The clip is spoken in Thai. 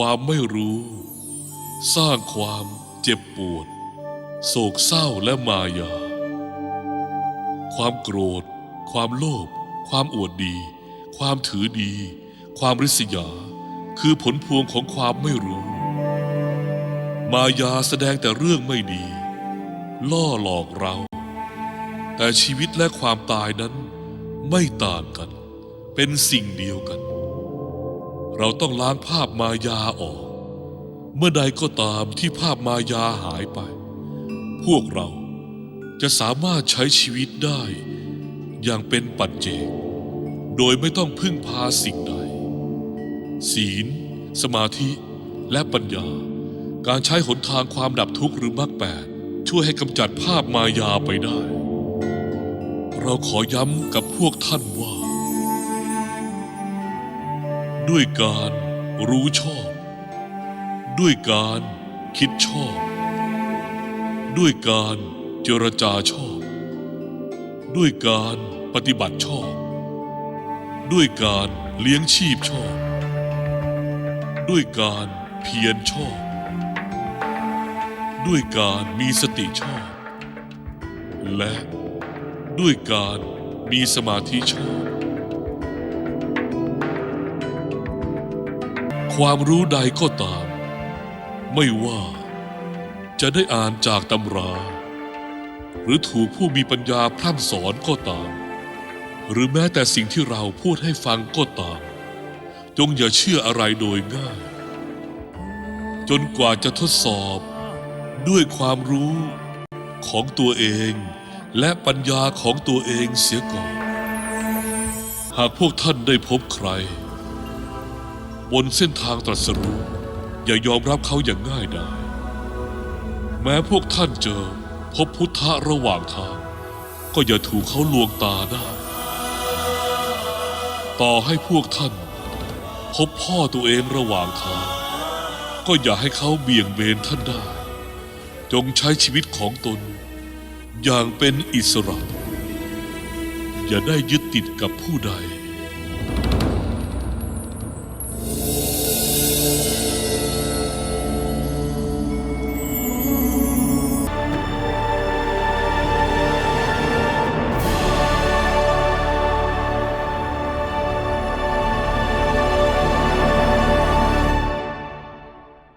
ความไม่รู้ สร้างความเจ็บปวด โศกเศร้าและมายา ความโกรธ ความโลภความอวดดี ความถือดี ความริษยา คือผลพวงของความไม่รู้ มายาแสดงแต่เรื่องไม่ดี ล่อหลอกเรา แต่ชีวิตและความตายนั้นไม่ต่างกัน เป็นสิ่งเดียวกัน เราต้องล้างภาพมายาออก เมื่อใดก็ตามที่ภาพมายาหายไป พวกเราจะสามารถใช้ชีวิตได้ อย่างเป็นปัจเจก โดยไม่ต้องพึ่งพาสิ่งใด ศีล สมาธิ และปัญญา การใช้หนทางความดับทุกข์หรือมรรคแปดช่วยให้กำจัดภาพมายาไปได้ เราขอย้ำกับพวกท่านว่า ด้วยการรู้ชอบ ด้วยการคิดชอบ ด้วยการเจรจาชอบ ด้วยการปฏิบัติชอบ ด้วยการเลี้ยงชีพชอบ ด้วยการเพียรชอบ ด้วยการมีสติชอบ และด้วยการมีสมาธิชอบ ความรู้ใดก็ตาม ไม่ว่าจะได้อ่านจากตำรา หรือถูกผู้มีปัญญาพร่ำสอนก็ตาม หรือแม้แต่สิ่งที่เราพูดให้ฟังก็ตาม จงอย่าเชื่ออะไรโดยง่าย จนกว่าจะทดสอบด้วยความรู้ของตัวเองและปัญญาของตัวเองเสียก่อน หากพวกท่านได้พบใคร บนเส้นทางตรัสรู้ อย่ายอมรับเขาอย่างง่ายดายแม้พวกท่านเจอพบพุทธะระหว่างทาง ก็อย่าถูกเขาลวงตาได้ ต่อให้พวกท่าน พบพ่อตัวเองระหว่างทาง ก็อย่าให้เขาเบี่ยงเบนท่านได้ จงใช้ชีวิตของตน อย่างเป็นอิสระ อย่าได้ยึดติดกับผู้ใด